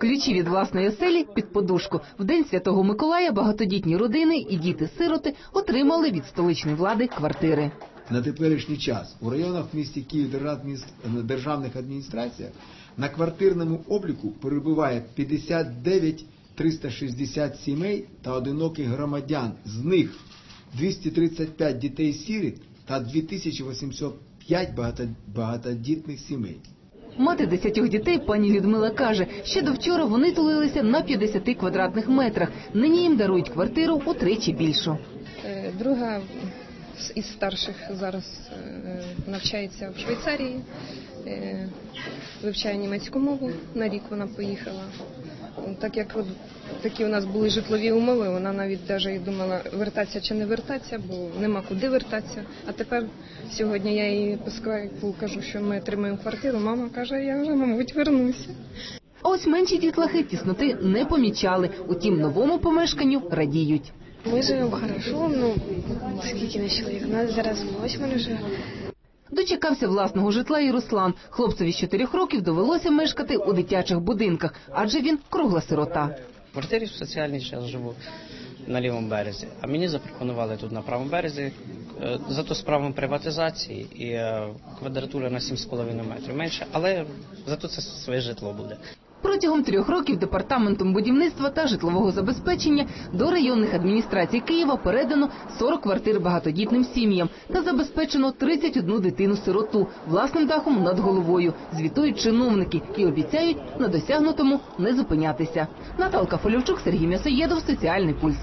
Ключі від власної оселі під подушку. В день святого Миколая багатодітні родини і діти-сироти отримали від столичної влади квартири. На теперішній час у районах в місті Київ державних адміністраціях на квартирному обліку перебуває 59 360 сімей та одиноких громадян. З них 235 дітей сіріт та 2805 багато- багатодітних сімей. Мати десятьох дітей пані Людмила каже, ще до вчора вони тулилися на 50 квадратних метрах. Нині їм дарують квартиру утричі більшу. Е, Друга із старших зараз е, навчається в Швейцарії, е, вивчає німецьку мову. На рік вона поїхала. Так як от такі у нас були житлові умови, вона навіть навіть думала вертатися чи не вертатися, бо нема куди вертатися. А тепер сьогодні я їй по скайпу кажу, що ми отримаємо квартиру. Мама каже, я вже, мабуть, вернуся. А ось менші дітлахи тісноти не помічали. Утім, новому помешканню радіють. Ми живемо хорошо, ну скільки на чоловік? У нас зараз восьмеро вже. Дочекався власного житла і Руслан. Хлопцеві з чотирьох років довелося мешкати у дитячих будинках, адже він кругла сирота. В квартирі в соціальній зараз живу на лівому березі, а мені запропонували тут на правому березі, е, зато з правом приватизації і е, квадратура на 7,5 метрів менше, але зато це своє житло буде. Протягом трьох років департаментом будівництва та житлового забезпечення до районних адміністрацій Києва передано 40 квартир багатодітним сім'ям та забезпечено 31 дитину-сироту власним дахом над головою. Звітують чиновники і обіцяють на досягнутому не зупинятися. Наталка Фольовчук, Сергій М'ясоєдов, Соціальний пульс.